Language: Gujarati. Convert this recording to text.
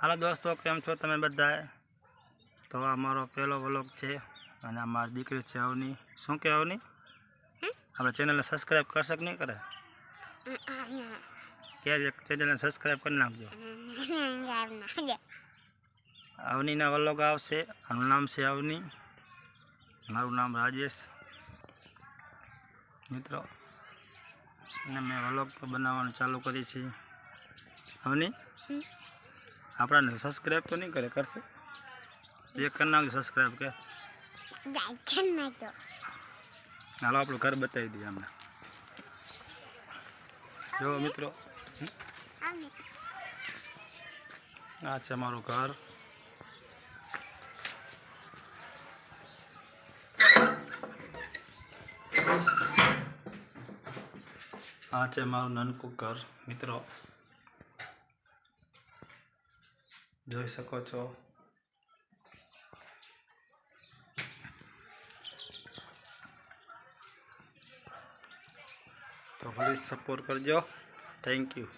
હાલો દોસ્તો, કેમ છો તમે બધા તો આ મારો પહેલો વ્લોગ છે અને આ મારી દીકરી છે અવની. શું કે અવની? આપણે ચેનલને સબસ્ક્રાઈબ કરશે કે નહીં કરે? કે ચેનલને સબસ્ક્રાઈબ કરી નાખજો. અવનીના વ્લોગ આવશે, આનું નામ છે અવની. મારું નામ રાજેશ. મિત્રો, અને મેં વ્લોગ બનાવવાનું ચાલુ કરી છે. અવની? આપણાને સબસ્ક્રાઈબ તો નહીં કરે, કરશે. એક કરી નાખજો સબસ્ક્રાઈબ કે. હાલો, આપણું ઘર બતાવી દઈએ અમને. જો, મિત્રો. આ છે મારું ઘર. આ છે મારું નાનકું ઘર, મિત્રો. જોઈ શકો છો તો પ્લીઝ સપોર્ટ કરજો થેન્ક યુ